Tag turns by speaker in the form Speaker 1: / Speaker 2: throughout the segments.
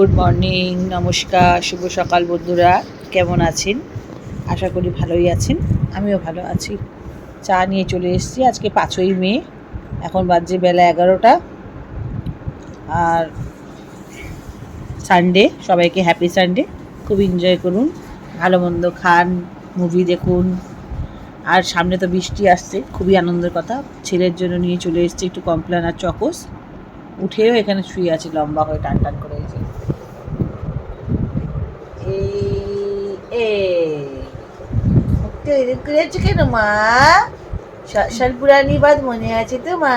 Speaker 1: Good morning নমস্কার, শুভ সকাল বন্ধুরা, কেমন আছেন? আশা করি ভালোই আছেন, আমিও ভালো আছি। চা নিয়ে চলে এসেছি, আজকে পাঁচই মে, এখন বাজছে বেলা এগারোটা। আর সানডে সবাইকে হ্যাপি সানডে খুব এনজয় করুন, ভালো মন্দ খান মুভি দেখুন। আর সামনে তো বৃষ্টি আসছে, খুবই আনন্দের কথা, ছেলের জন্য নিয়ে চলে এসেছি একটু কমপ্লেন আর চকোস। উঠেও এখানে শুয়ে আছে, লম্বা হয়ে টান টান করে এই যে। এই এ মুখটা এরকম করে আছে কেন মা শালপুরানি বাদ মনে আছে তো মা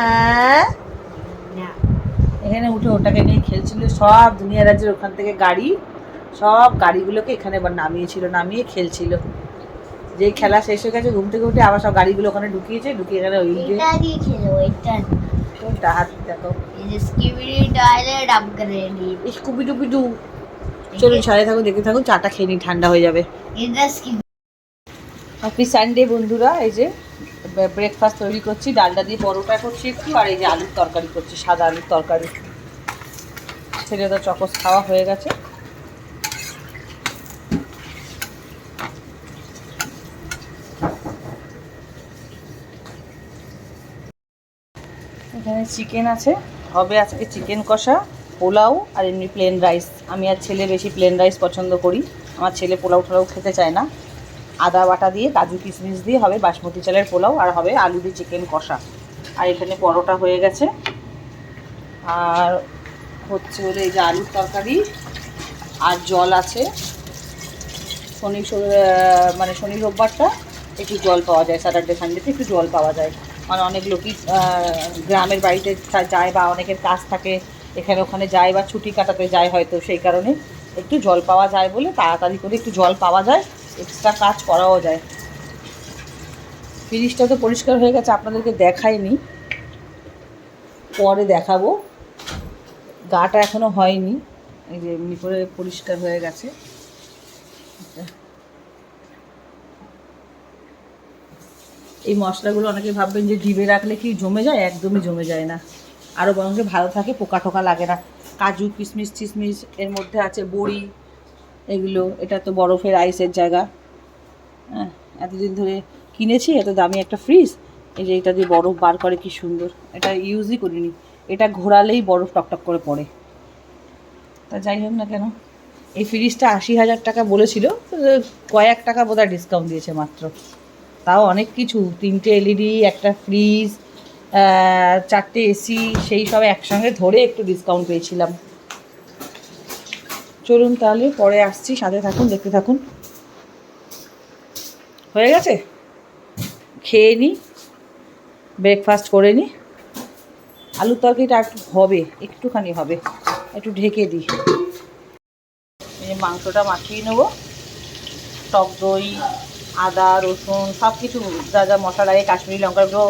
Speaker 1: এখানে উঠে ওটাকে নিয়ে খেলছিল সব দুনিয়া রাজ্যের ওখান থেকে গাড়ি সব গাড়িগুলোকে এখানে আবার নামিয়েছিল নামিয়ে খেলছিল যে খেলা শেষ হয়ে গেছে ঘুম থেকে উঠে আবার সব গাড়িগুলো ওখানে ঢুকিয়েছে ঢুকিয়ে এখানে ওই হাত দেখো
Speaker 2: আপগ্রেড
Speaker 1: স্কুপি ডু চলুন সাথে থাকুন দেখতে থাকুন চাটা খেয়ে নিই ঠান্ডা হয়ে যাবে। হ্যাপি সানডে বন্ধুরা এই যে ব্রেকফাস্ট তৈরি করছি ডালটা দিয়ে পরোটা করছি একটু আর এই যে আলুর তরকারি করছি সাদা আলুর তরকারি। ছেলে তো চকস খাওয়া হয়ে গেছে। এখানে চিকেন আছে হবে আজকে চিকেন কষা। পোলাও আর এমনি প্লেন রাইস আমি আর ছেলে বেশি প্লেন রাইস পছন্দ করি। আমার ছেলে পোলাও টোলাও খেতে চায় না। আদা বাটা দিয়ে, কাজু কিশমিশ দিয়ে হবে বাসমতি চালের পোলাও আর হবে আলু দিয়ে চিকেন কষা। আর এখানে পরোটা হয়ে গেছে। আর হচ্ছে হলো এই যে আলুর তরকারি আর জল আছে। শনি মানে শনি রোববারটা একটু জল পাওয়া যায় স্যাটারডে সানডেতে একটু জল পাওয়া যায়। মানে অনেক লোকই গ্রামের বাড়িতে যায় বা অনেকের কাজ থাকে। এখানে ওখানে যায় বা ছুটি কাটাতে যায় হয়তো সেই কারণে একটু জল পাওয়া যায় বলে তাড়াতাড়ি করে একটু জল পাওয়া যায় এক্সট্রা কাজ করাও যায়। ফ্রিজটা তো পরিষ্কার হয়ে গেছে, আপনাদেরকে দেখাইনি। পরে দেখাবো। গাটা এখনও হয়নি, এই যে এমনি করে পরিষ্কার হয়ে গেছে। এই মশলাগুলো অনেকে ভাববেন যে ডিবে রাখলে কি জমে যায়? একদমই জমে যায় না। আরও বরং ভালো থাকে পোকা টোকা লাগে না। কাজু, কিশমিশ টিশমিশ এর মধ্যে আছে বড়ি, এগুলো। এটা তো বরফের আইসের জায়গা। হ্যাঁ এতদিন ধরে কিনেছি, এত দামি একটা ফ্রিজ এই যে এটা দিয়ে বরফ বার করে, কি সুন্দর। এটা ইউজই করিনি। এটা ঘোরালেই বরফ টকটক করে পড়ে। তা যাই হোক না কেন, এই ফ্রিজটা আশি হাজার টাকা বলেছিল কয়েক টাকা বোধহয় ডিসকাউন্ট দিয়েছে মাত্র। তাও অনেক কিছু, তিনটে এলইডি একটা ফ্রিজ চারটে এসি সেই সব একসঙ্গে ধরে একটু ডিসকাউন্ট পেয়েছিলাম। চলুন তাহলে পরে আসছি, সাথে থাকুন, দেখতে থাকুন। হয়ে গেছে? খেয়ে নিই ব্রেকফাস্ট করে নিই আলুর তরকারিটা একটু হবে, একটুখানি হবে। একটু ঢেকে দিই। এই মাংসটা মাখিয়ে নেব। টক দই, আদা, রসুন সব কিছু যা যা মশলা লাগে, কাশ্মীরি লঙ্কার গুঁড়ো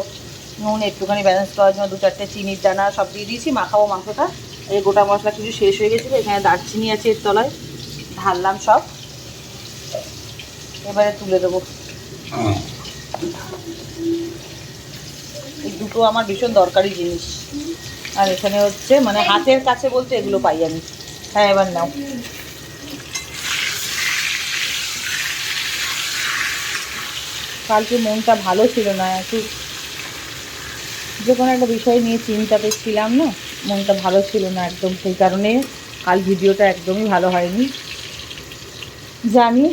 Speaker 1: নুন একটুখানি ব্যালেন্স করার জন্য দু চারটে চিনির দানা সব দিয়ে দিয়েছি মাখাবো মাংসটা। এই গোটা মশলা কিছু শেষ হয়ে গেছিল এখানে দারচিনি আছে এর তলায় ঢাললাম সব। এবারে তুলে দেবো। এই দুটো আমার ভীষণ দরকারি জিনিস। আর এখানে হচ্ছে মানে হাতের কাছে বলতে এগুলো পাই আমি। হ্যাঁ এবার নাও। কালকে মনটা ভালো ছিল না একটু যে কোনো একটা বিষয় নিয়ে চিন্তাতে ছিলাম না, মনটা ভালো ছিল না একদম, সেই কারণে কাল ভিডিওটা একদমই ভালো হয়নি। জানি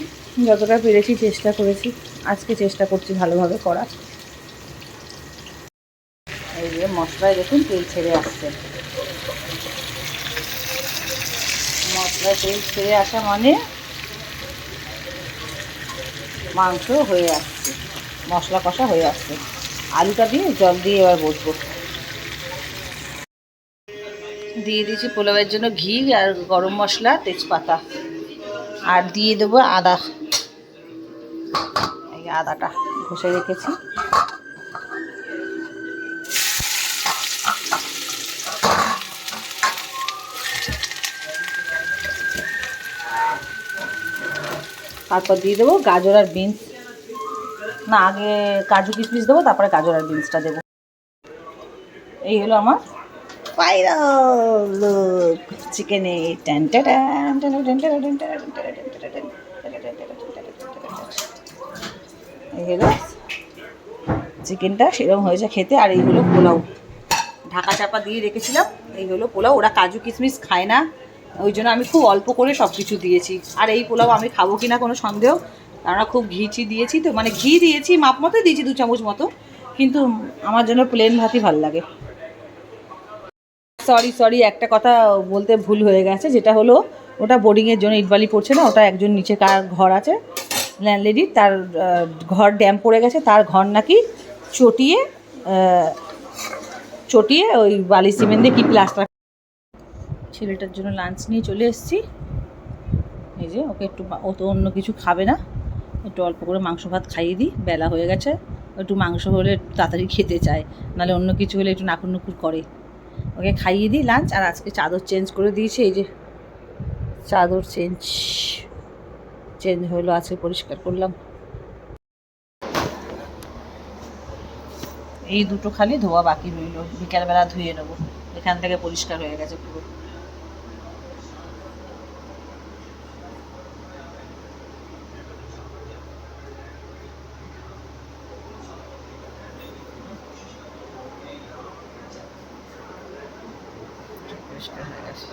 Speaker 1: যতটা পেরেছি চেষ্টা করেছি, আজকে চেষ্টা করছি ভালোভাবে করার এই যে মশলায় দেখুন তেল ছেড়ে আসছে। মশলায় তেল ছেড়ে আসা মানে মাংস হয়ে আসছে, মশলা কষা হয়ে আসছে। আলুটা দিয়ে জল দিয়ে এবার বসবো। দিয়ে দিয়েছি পোলাওয়ের জন্য ঘি আর গরম মশলা, তেজপাতা। আর দিয়ে দেবো আদা। এই আদাটা ঘষে রেখেছি। তারপর দিয়ে দেবো গাজর আর বিনস। না আগে কাজু কিশমিশ দেবো তারপরে গাজর আর বিনসটা দেবো এই হলো আমার এই হলো চিকেনটা সেরকম হয়েছে খেতে আর এই হলো পোলাও ঢাকা চাপা দিয়ে রেখেছিলাম এই হলো পোলাও ওরা কাজু কিশমিশ খায় না ওই জন্য আমি খুব অল্প করে সব কিছু দিয়েছি আর এই পোলাও আমি খাব কি না কোনো সন্দেহ কেননা খুব ঘিচি দিয়েছি তো মানে ঘি দিয়েছি, মাপ মতো দিয়েছি, দু চামচ মতো, কিন্তু আমার জন্য প্লেন ভাতই ভালো লাগে। সরি সরি একটা কথা বলতে ভুল হয়ে গেছে, যেটা হলো, ওটা বোর্ডিংয়ের জন্য ইটবালি পড়ছে না, ওটা একজন নিচে কার ঘর আছে ল্যান্ডলেডি তার ঘর ড্যাম পড়ে গেছে, তার ঘর নাকি চটিয়ে চটিয়ে ওই বালি সিমেন্ট দিয়ে কি প্লাস্টার ছেলেটার জন্য লাঞ্চ নিয়ে চলে এসেছি। এই যে, ওকে একটু ও তো অন্য কিছু খাবে না। একটু অল্প করে মাংস ভাত খাইয়ে দিই, বেলা হয়ে গেছে। একটু মাংস হলে তাড়াতাড়ি খেতে চায়, নাহলে অন্য কিছু হলে একটু নাকুর নুকুর করে। ওকে খাইয়ে দিই লাঞ্চ আর আজকে চাদর চেঞ্জ করে দিয়েছি, এই যে চাদর চেঞ্জ চেঞ্জ হলো, আজকে পরিষ্কার করলাম। এই দুটো খালি ধোয়া বাকি রইল, বিকালবেলা ধুয়ে নেব। এখান থেকে পরিষ্কার হয়ে গেছে পুরো পরিষ্কার হয়ে গেছে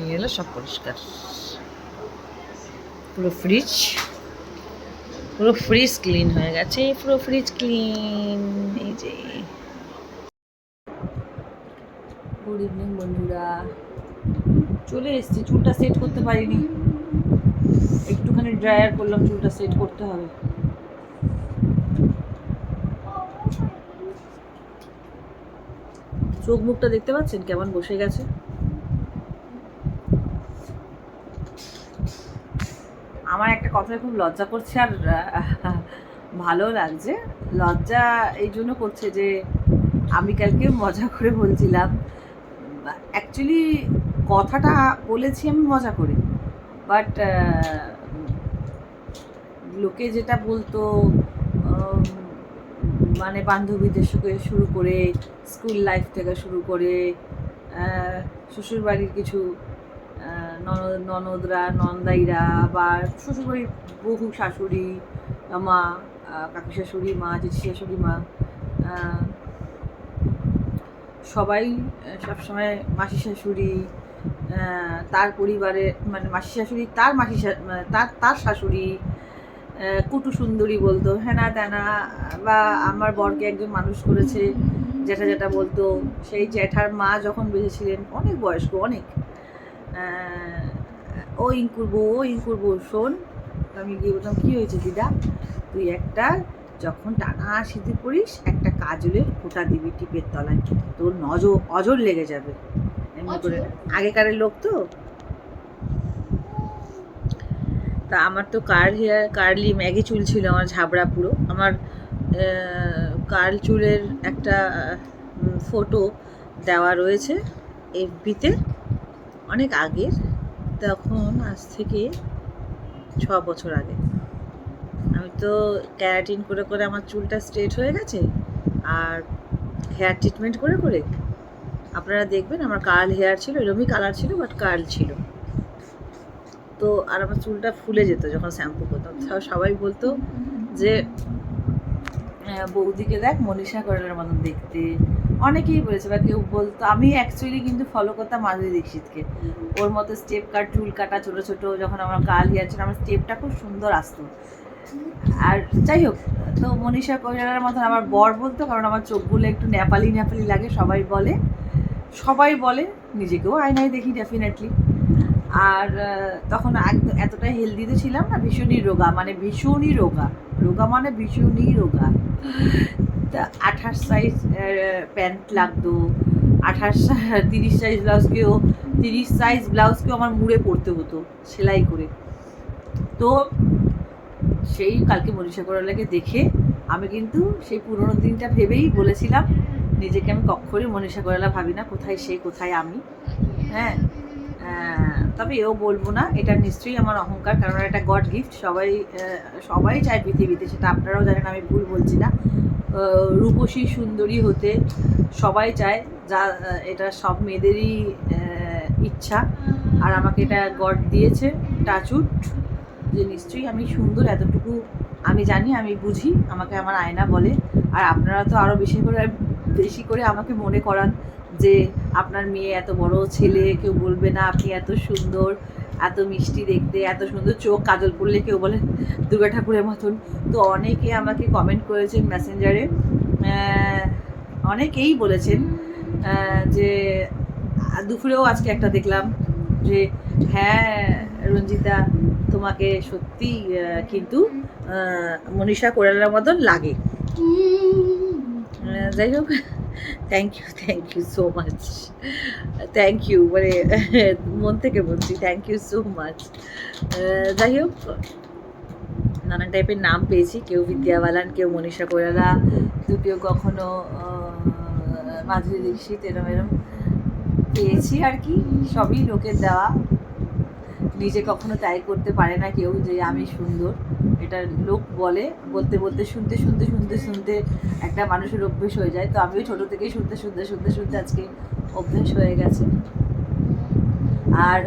Speaker 1: এই হলো সব পরিষ্কার। পুরো ফ্রিজ পুরো ফ্রিজ ক্লিন হয়ে গেছে পুরো ফ্রিজ ক্লিন এই যে। গুড ইভিনিং বন্ধুরা। চলে এসেছি, চুলটা সেট করতে পারিনি। একটুখানি ড্রায়ার করলাম, চুলটা সেট করতে হবে। চোখ মুখটা দেখতে পাচ্ছেন? কেমন বসে গেছে আমার একটা কথায় খুব লজ্জা করছে আর ভালো লাগছে। লজ্জা এই জন্য করছে যে আমি কালকে মজা করে বলছিলাম অ্যাকচুয়ালি কথাটা বলেছি আমি মজা করে। বাট লোকে যেটা বলতো মানে বান্ধবীদের সঙ্গে শুরু করে স্কুল লাইফ থেকে শুরু করে শ্বশুরবাড়ির কিছু ননদ, ননদরা, নন্দাইরা বা শ্বশুরবাড়ির বহু শাশুড়ি, মা কাকি শাশুড়ি মা, জেঠি শাশুড়ি মা সবাই সবসময় মাসি শাশুড়ি তার পরিবারে মানে মাসি শাশুড়ি, তার মাসি মানে তার তার শাশুড়ি কুটু সুন্দরী বলতো, হেনা তেনা, বা আমার বরকে একজন মানুষ করেছে, জ্যাঠা জ্যাঠা বলতো, সেই জ্যাঠার মা যখন বেঁচেছিলেন, অনেক বয়স্ক, অনেক ও ইঙ্কুর বউ ও ইঙ্কুর বউ শোন। আমি গিয়ে বলতাম কী হয়েছে দিদা? তুই একটা যখন টানা সিঁদুর পড়িস একটা কাজলের ফোঁটা দিবি টিপের তলায়। তোর নজর অজর লেগে যাবে। এমনি করে। আগেকারের লোক তো? তা আমার তো কার হেয়ার কার্লি ম্যাগি চুল ছিল আমার ঝাবড়া পুরো। আমার কার্ল চুলের একটা ফটো দেওয়া রয়েছে এফবিতে। অনেক আগের তখন আজ থেকে ছ বছর আগে। আমি তো ক্যারাটিন করে করে আমার চুলটা স্ট্রেট হয়ে গেছে আর হেয়ার ট্রিটমেন্ট করে করে আপনারা দেখবেন আমার কার্ল হেয়ার ছিল এরকমই কালার ছিল বাট কার্ল ছিল। তো আর আমার চুলটা ফুলে যেত যখন শ্যাম্পু করতাম। তাও সবাই বলতো যে আহ, বৌদিকে দেখ মনীষা করের মতন দেখতে। অনেকেই বলেছে বা কেউ বলতো, আমি অ্যাকচুয়ালি কিন্তু ফলো করতাম মাধুরী দীক্ষিতকে। ওর মতো স্টেপ কাট চুল কাটা, ছোটো ছোটো, যখন আমার কাল হেয়ার ছিল আমার স্টেপটা খুব সুন্দর আসতো। আর যাই হোক, তো মনীষা কৈরালার মতন আমার বর বলতো, কারণ আমার চোখগুলো একটু নেপালি নেপালি লাগে, সবাই বলে। সবাই বলে, নিজেকেও আয়নায় দেখি ডেফিনেটলি আর তখন একদম এতটা হেলদিতে ছিলাম না, ভীষণই রোগা মানে ভীষণই রোগা। রোগা মানে ভীষণই রোগা। তা আঠাশ সাইজ প্যান্ট লাগতো। আঠাশ, তিরিশ সাইজ ব্লাউজকেও তিরিশ সাইজ ব্লাউজকেও আমার মুড়ে পরতে হতো, সেলাই করে। তো সেই কালকে মনীষা কোরালাকে দেখে আমি কিন্তু সেই পুরোনো দিনটা ভেবেই বলেছিলাম, নিজেকে আমি কক্ষরই মনীষা কোরালা ভাবি না, কোথায় সে, কোথায় আমি? হ্যাঁ তবে এও বলব না, এটা নিশ্চয়ই আমার অহংকার, কারণ এটা গড গিফট সবাই সবাই চায় পৃথিবীতে, সেটা আপনারাও জানেন, আমি ভুল বলছি না। রূপসী সুন্দরী হতে সবাই চায়, যা এটা সব মেয়েদেরই ইচ্ছা, আর আমাকে এটা গড দিয়েছে টাচুট যে নিশ্চয়ই আমি সুন্দর, এতটুকু আমি জানি, আমি বুঝি, আমাকে আমার আয়না বলে, আর আপনারা তো আরও বেশি করে বেশি করে আমাকে মনে করান যে আপনার মেয়ে এত বড় ছেলে কেউ বলবে না আপনি এত সুন্দর এত মিষ্টি দেখতে এত সুন্দর চোখ কাজল পরলে কেউ বলে দুর্গা ঠাকুরের মতন। তো অনেকে আমাকে কমেন্ট করেছেন মেসেঞ্জারে অনেকেই বলেছেন যে দুপুরেও আজকে একটা দেখলাম যে হ্যাঁ রঞ্জিতা তোমাকে সত্যি কিন্তু মনীষা কোরালার মতন লাগে। যাই হোক। Thank you thank you so much thank you মানে মন থেকে বলছি থ্যাংক ইউ সো মাচ যাই হোক, নানান টাইপের নাম পেয়েছি, কেউ বিদ্যা বালান কেউ মনীষা কোরালা তো কেউ কখনো মাধুরী দীক্ষিত, এরম এরম পেয়েছি আর কি, সবই লোকের দেওয়া। নিজে কখনো তাই করতে পারে না কেউ যে আমি সুন্দর। এটা লোক বলে, বলতে বলতে, শুনতে শুনতে শুনতে শুনতে একটা মানুষের অভ্যেস হয়ে যায়। তো আমিও ছোটো থেকেই শুনতে শুনতে শুনতে শুনতে আজকে অভ্যেস হয়ে গেছে। আর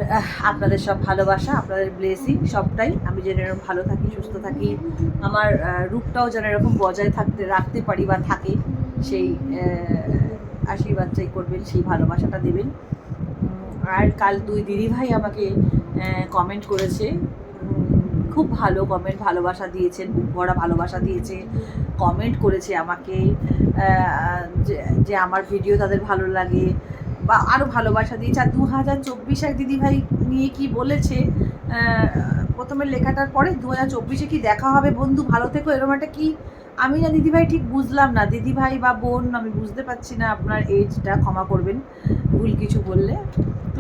Speaker 1: আপনাদের সব ভালোবাসা, আপনাদের ব্লেসিং সবটাই আমি যেন এরকম ভালো থাকি, সুস্থ থাকি, আমার রূপটাও যেন এরকম বজায় থাকতে, রাখতে পারি বা থাকে, সেই আশীর্বাদটাই করবেন, সেই ভালোবাসাটা দেবেন। আর কাল দুই দিদিভাই আমাকে কমেন্ট করেছে। খুব ভালো কমেন্ট ভালোবাসা দিয়েছেন বুক ভরা ভালোবাসা দিয়েছে। কমেন্ট করেছে আমাকে যে- আমার ভিডিও তাদের ভালো লাগে বা আরও ভালোবাসা দিয়েছে। আর দু হাজার চব্বিশ এক দিদিভাই নিয়ে কি বলেছে প্রথমে লেখাটার পরে দু হাজার চব্বিশে কি দেখা হবে? বন্ধু, ভালো থেকো। এরকম একটা কি? আমি না দিদিভাই ঠিক বুঝলাম না। দিদিভাই বা বোন, আমি বুঝতে পারছি না আপনার এজটা ক্ষমা করবেন। ভুল কিছু বললে।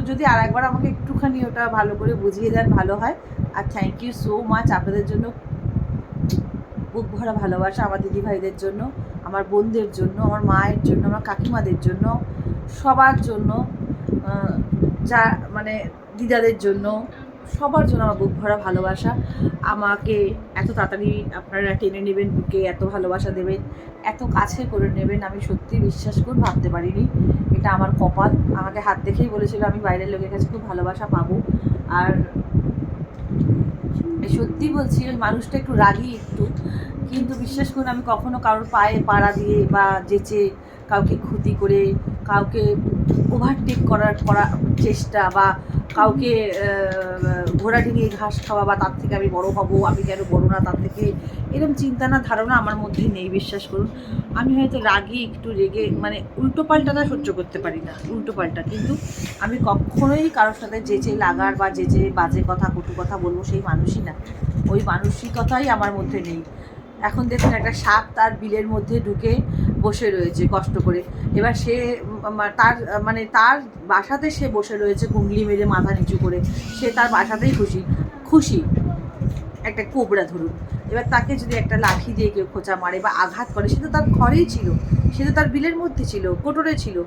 Speaker 1: যদি আর একবার আমাকে একটুখানি ওটা ভালো করে বুঝিয়ে দেন, ভালো হয়। আর থ্যাংক ইউ সো মাচ আপনাদের জন্য। বুক ভরা ভালোবাসা আমার দিদিভাইদের জন্য, আমার বোনদের জন্য, আমার মায়ের জন্য, আমার কাকিমাদের জন্য, সবার জন্য যা মানে দিদাদের জন্য। সবার জন্য আমার বুক ভরা ভালোবাসা। আমাকে এত তাড়াতাড়ি আপনারা টেনে নেবেন, বুকে এত ভালোবাসা দেবেন, এত কাছে করে নেবেন, আমি সত্যি বিশ্বাস করে ভাবতে পারিনি। এটা আমার কপাল। আমাকে হাত দেখেই বলেছিল, আমি বাইরের লোকের কাছে খুব ভালোবাসা পাবো। আর সত্যি বলছি, ওই মানুষটা একটু রাগি একটু, কিন্তু বিশ্বাস করুন, আমি কখনো কারোর পায়ে পাড়া দিয়ে বা যেচে কাউকে ক্ষতি করে, কাউকে ওভারটেক করার করা চেষ্টা বা কাউকে ঘোড়া ডিঙিয়ে ঘাস খাওয়া বা তার থেকে আমি বড় হব, আমি কেন বড় না, তার থেকে এরকম চিন্তা না, ধারণা আমার মধ্যে নেই, বিশ্বাস করুন। আমি হয়তো রাগি একটু রেগে মানে উল্টো পাল্টাটা সহ্য করতে পারি না, উল্টো পাল্টা। কিন্তু আমি কখনোই কারোর সাথে যে যেচে লাগার বা যে যেচে বাজে কথা, কটু কথা বলব সেই মানুষই না। ওই মানসিকতাই আমার মধ্যে নেই। এখন দেখুন, একটা সাপ তার বিলের মধ্যে ঢুকে বসে রয়েছে কষ্ট করে। এবার সে তার মানে তার বাসাতে সে বসে রয়েছে কুঙ্গলি মেরে মাথা নিচু করে। সে তার বাসাতেই খুশি। খুশি। একটা কোবরা ধরুন। এবার তাকে যদি একটা লাঠি দিয়ে কেউ খোঁচা মারে বা আঘাত করে, সে তো তার ঘরেই ছিল। সে তো তার বিলের মধ্যে ছিল, কোটরে ছিল।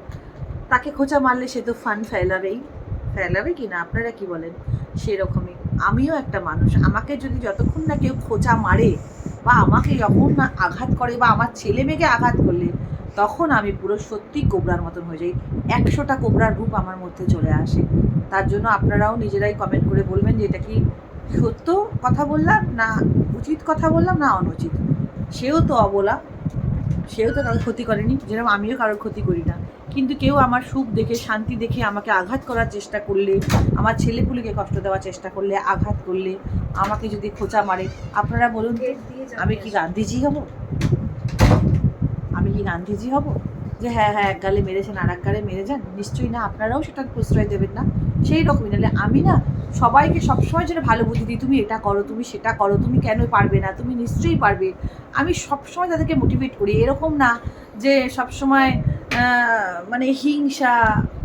Speaker 1: তাকে খোঁচা মারলে সে তো ফান ফেলাবেই। ফেলাবে কি না? আপনারা কি বলেন? সেরকমই। আমিও একটা মানুষ। আমাকে যদি যতক্ষণ না কেউ খোঁচা মারে বা আমাকে যখন না আঘাত করে বা আমার ছেলে মেয়েকে আঘাত করলে তখন আমি পুরো সত্যি কোবরার মতন হয়ে যাই। একশোটা কোবরার রূপ আমার মধ্যে চলে আসে। তার জন্য আপনারাও নিজেরাই কমেন্ট করে বলবেন যে এটা কি সত্য কথা বললাম না উচিত কথা বললাম না অনুচিত? সেও তো অবলা সেও তো কারোর ক্ষতি করেনি। যেরকম আমিও কারোর ক্ষতি করি না। কিন্তু কেউ আমার সুখ দেখে শান্তি দেখে আমাকে আঘাত করার চেষ্টা করলে আমার ছেলেপুলিকে কষ্ট দেওয়ার চেষ্টা করলে আঘাত করলে আমাকে যদি খোঁচা মারে আপনারা বলুন আমি কি গান্ধীজি হব? আমি কি গান্ধীজি হব? যে হ্যাঁ হ্যাঁ এক গালে মেরেছেন আর এক গালে মেরে যান নিশ্চয়ই না, আপনারাও সেটা প্রশ্রয় দেবেন না। সেই রকমই, নাহলে আমি না সবাইকে সবসময় যেন ভালো বুদ্ধি দিই, তুমি এটা করো, তুমি সেটা করো, তুমি কেন পারবে না, তুমি নিশ্চয়ই পারবে। আমি সবসময় তাদেরকে মোটিভেট করি, এরকম না যে সবসময় মানে হিংসা,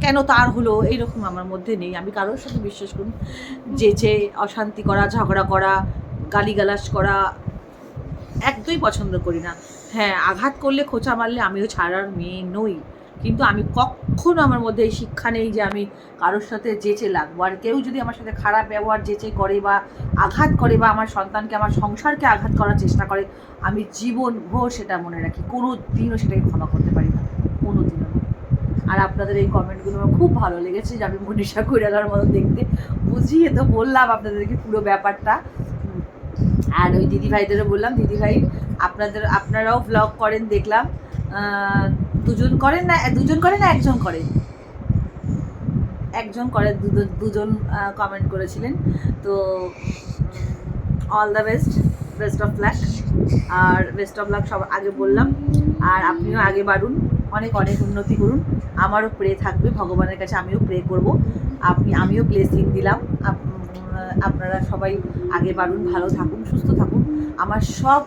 Speaker 1: কেন তার হলো, এইরকম আমার মধ্যে নেই। আমি কারোর সাথে বিশ্বাস করি যে যে অশান্তি করা, ঝগড়া করা, গালিগালাজ করা, একদমই পছন্দ করি না। হ্যাঁ আঘাত করলে, খোঁচা মারলে আমিও ছাড়ার মেয়ে নই। কিন্তু আমি কখনো আমার মধ্যে এই শিক্ষা নেই যে আমি কারোর সাথে যেচে লাগবো। আর কেউ যদি আমার সাথে খারাপ ব্যবহার যেচে করে বা আঘাত করে বা আমার সন্তানকে, আমার সংসারকে আঘাত করার চেষ্টা করে, আমি জীবন ভোর সেটা মনে রাখি। কোনো দিনও সেটাকে ক্ষমা করতে পারি না। কোনো দিনও। আর আপনাদের এই কমেন্টগুলো আমার খুব ভালো লেগেছে। যে আমি মনীষা কৈরালার মতো দেখতে। বুঝিয়ে তো বললাম আপনাদেরকে পুরো ব্যাপারটা। আর ওই দিদিভাইদেরও বললাম, দিদিভাই, আপনাদের, আপনারাও ব্লগ করেন, দেখলাম। দুজন করেন না, দুজন করেন না একজন করেন? একজন করে দুজন- কমেন্ট করেছিলেন। তো all the best best of luck R best of luck সব আগে বললাম। আর আপনিও আগে বাড়ুন। অনেক অনেক উন্নতি করুন। আমারও প্রে থাকবে, ভগবানের কাছে আমিও প্রে করব। আপনি, আমিও ব্লেসিং দিলাম। আপনারা সবাই আগে বাড়ুন, ভালো থাকুন, সুস্থ থাকুন। আমার সব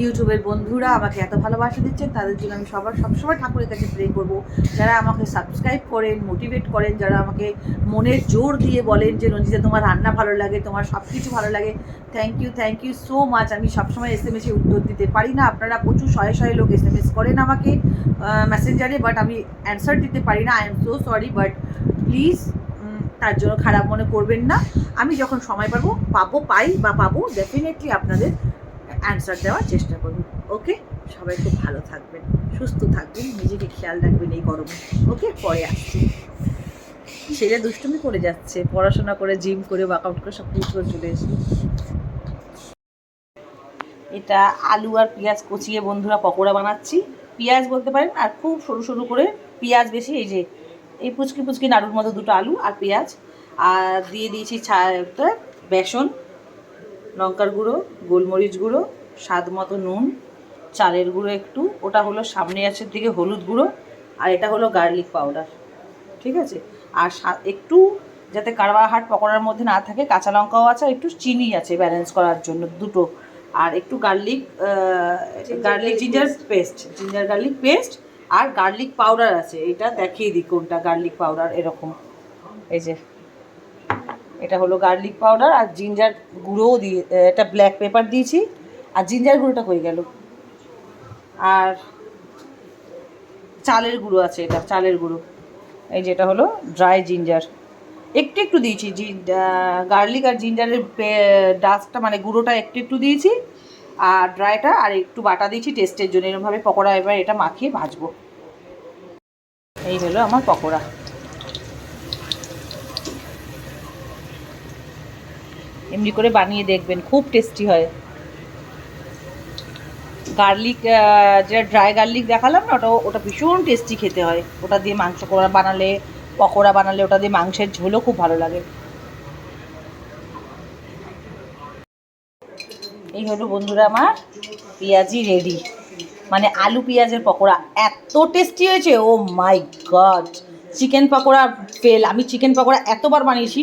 Speaker 1: ইউটিউবের বন্ধুরা আমাকে এত ভালোবাসা দিচ্ছেন, তাদের জন্য আমি সবার, সবসময় ঠাকুরের কাছে প্রে করব। যারা আমাকে সাবস্ক্রাইব করেন মোটিভেট করেন, যারা আমাকে মনের জোর দিয়ে বলেন যে, রঞ্জিতা, তোমার রান্না ভালো লাগে, তোমার সব কিছু ভালো লাগে thank you thank you so much আমি সবসময় এস এম এসে উত্তর দিতে পারি না। আপনারা প্রচুর শয়ে শয়ে লোক এস এম এস করেন আমাকে মেসেঞ্জারে বাট আমি অ্যান্সার দিতে পারি না। I am so sorry but please তার জন্য খারাপ মনে করবেন না। আমি যখন সময় পাবো পাবো, পাই বা পাবো ডেফিনেটলি আপনাদের অ্যান্সার দেওয়ার চেষ্টা করব। ওকে সবাই খুব ভালো থাকবেন, সুস্থ থাকবেন, নিজেকে খেয়াল রাখবেন এই গরমে। ওকে পরে আসছি। ছেলে দুষ্টুমি করে যাচ্ছে, পড়াশোনা করে জিম করে ওয়ার্কআউট করে, সব কিছু করে চলে এসে এটা আলু আর পেঁয়াজ কচিয়ে বন্ধুরা পকোড়া বানাচ্ছি। পেঁয়াজ বলতে পারেন, আর খুব সরু সরু করে পেঁয়াজ বেশি, এই যে এই পুচকি পুচকি নাড়ুর মতো দুটো আলু আর পেঁয়াজ। আর দিয়ে দিয়েছি একটা বেসন লঙ্কার গুঁড়ো গোলমরিচ গুঁড়ো স্বাদ মতো নুন চালের গুঁড়ো একটু ওটা হলো সামনে আছে দিকে হলুদ গুঁড়ো আর এটা হলো গার্লিক পাউডার। ঠিক আছে? আর একটু যাতে কারবাহাট পকোড়ার মধ্যে না থাকে কাঁচা লঙ্কাও আছে আর একটু চিনি আছে ব্যালেন্স করার জন্য দুটো। আর একটু garlic garlic ginger paste ginger garlic paste আর গার্লিক পাউডার আছে, এটা দেখিয়ে দিই কোনটা গার্লিক পাউডার এরকম। এই যে, এটা হলো গার্লিক পাউডার আর জিঞ্জার গুঁড়োও দিয়ে এটা ব্ল্যাক পেপার দিয়েছি। আর জিঞ্জার গুঁড়োটা হয়ে গেল? আর চালের গুঁড়ো আছে এটা, চালের গুঁড়ো। এই যেটা হলো ড্রাই জিঞ্জার। একটু একটু দিয়েছি গার্লিক আর জিঞ্জারের ডাস্টটা মানে গুঁড়োটা একটু একটু দিয়েছি। আর ড্রাইটা, আর একটু বাটা দিয়েছি টেস্টের জন্য। এরকমভাবে পকোড়া এবার এটা মাখিয়ে ভাজবো। এই হলো আমার পকোড়া। এমনি করে বানিয়ে দেখবেন, খুব টেস্টি হয়। গার্লিক যেটা ড্রাই গার্লিক দেখালাম না ওটা ওটা ভীষণ টেস্টি খেতে হয়। ওটা দিয়ে মাংস করা বানালে, পকোড়া বানালে ওটা দিয়ে মাংসের ঝোলও খুব ভালো লাগে। এই হলো বন্ধুরা আমার পেঁয়াজি রেডি মানে আলু পেঁয়াজের পকোড়া। এত টেস্টি হয়েছে, ও my god chicken pakora fail আমি চিকেন পকোড়া এতবার বানিয়েছি,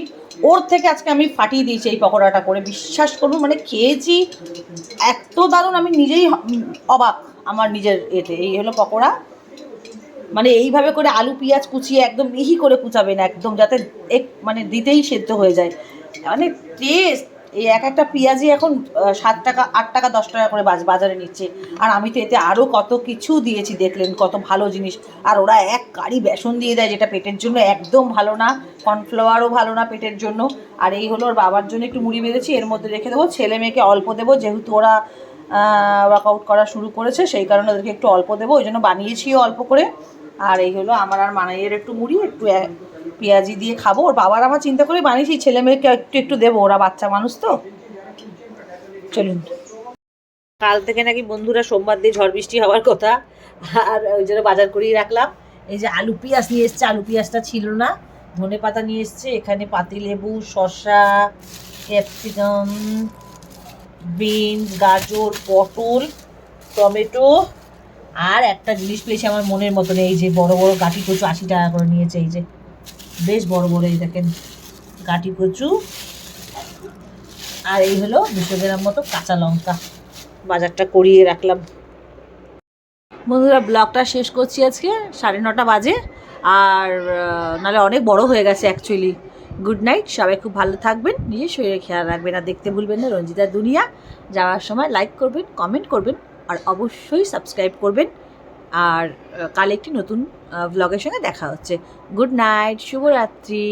Speaker 1: ওর থেকে আজকে আমি ফাটিয়ে দিয়েছি এই পকোড়াটা করে। বিশ্বাস করুন মানে খেয়েছি, এত দারুণ। আমি নিজেই অবাক আমার নিজের এতে। এই হলো পকোড়া। মানে এইভাবে করে আলু পেঁয়াজ কুচিয়ে একদম মিহি করে কুচাবেন, একদম যাতে এক মানে দিতেই সেদ্ধ হয়ে যায়। মানে টেস্ট এই এক একটা পেঁয়াজি এখন সাত টাকা, আট টাকা, দশ টাকা করে বাজারে নিচ্ছে। আর আমি তো এতে আরও কত কিছু দিয়েছি, দেখলেন কত ভালো জিনিস। আর ওরা এক কারি বেসন দিয়ে দেয় যেটা পেটের জন্য একদম ভালো না, কর্নফ্লাওয়ারও ভালো না পেটের জন্য। আর এই হলো ওর বাবার জন্য একটু মুড়ি বেঁধেছি, এর মধ্যে রেখে দেবো। ছেলে মেয়েকে অল্প দেবো, যেহেতু ওরা ওয়ার্কআউট করা শুরু করেছে, সেই কারণে ওদেরকে একটু অল্প দেবো, ওই জন্য বানিয়েছিও অল্প করে। আর এই হলো আমার আর মানাইয়ের একটু মুড়ি, একটু পেঁয়াজি দিয়ে খাব। ওর বাবার আমার চিন্তা করে বানিয়েছি ছেলে মেয়েকে একটু একটু দেবো, ওরা বাচ্চা মানুষ তো। চলুন। কাল থেকে নাকি বন্ধুরা সোমবার দিয়ে ঝড় বৃষ্টি হওয়ার কথা। আর ওই জন্য বাজার করেই রাখলাম। এই যে আলু পেঁয়াজ নিয়ে এসছে, আলু পেঁয়াজটা ছিল না। ধনে পাতা নিয়ে এসছে, এখানে পাতিলেবু, শসা, ক্যাপসিকাম, বিনস, গাজর, পটল, টমেটো আর একটা জিনিস পেয়েছি আমার মনের মতন। এই যে বড় বড় গাটি কচু আশি টাকা করে নিয়েছে, এই যে। বেশ বড় বড় এই দেখেন গাটি কচু। আর এই হলো দুশো গ্রাম মতো কাঁচা লঙ্কা। বাজারটা করিয়ে রাখলাম। বন্ধুরা, ব্লগটা শেষ করছি আজকে, সাড়ে নটা বাজে। আর নাহলে অনেক বড় হয়ে গেছে অ্যাকচুয়ালি গুড নাইট সবাই খুব ভালো থাকবেন, নিজের শরীরে খেয়াল রাখবেন আর দেখতে ভুলবেন না রঞ্জিতা দুনিয়া। যাওয়ার সময় লাইক করবেন কমেন্ট করবেন, আর অবশ্যই সাবস্ক্রাইব করবেন। আর কাল একটি নতুন ব্লগের সঙ্গে দেখা হচ্ছে। গুড নাইট শুভরাত্রি।